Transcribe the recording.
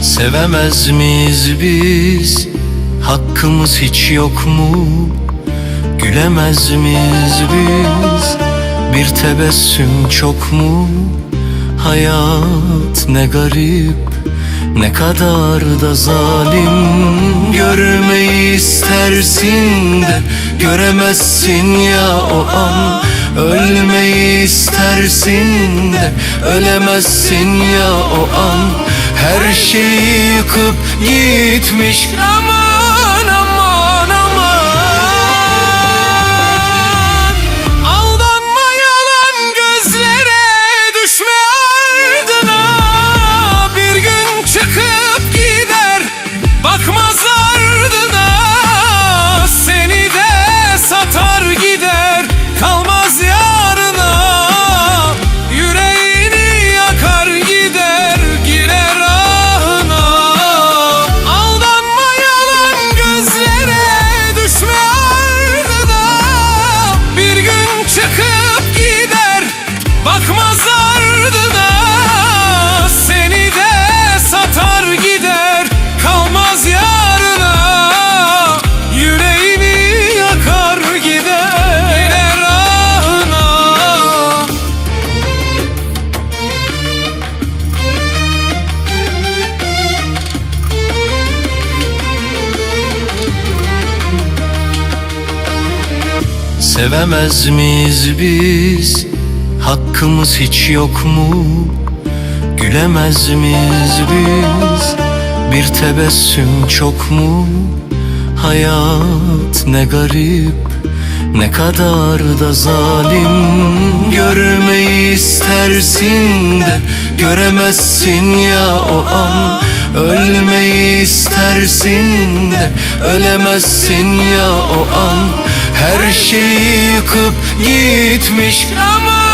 Sevemez miyiz biz? Hakkımız hiç yok mu? Gülemez miyiz biz? Bir tebessüm çok mu? Hayat ne garip ne kadar da zalim. Görmeyi istersin de Göremezsin ya o an Ölmeyi istersin de Ölemezsin ya o an. Her şeyi yıkıp gitmiş Aman Sevemez miyiz biz? Hakkımız hiç yok mu? Gülemez miyiz biz? Bir tebessüm çok mu? Hayat ne garip Ne kadar da zalim. Görmeyi istersin de Göremezsin ya o an Ölmeyi istersin de Ölemezsin ya o an. Her şeyi yıkıp gitmiş. Aman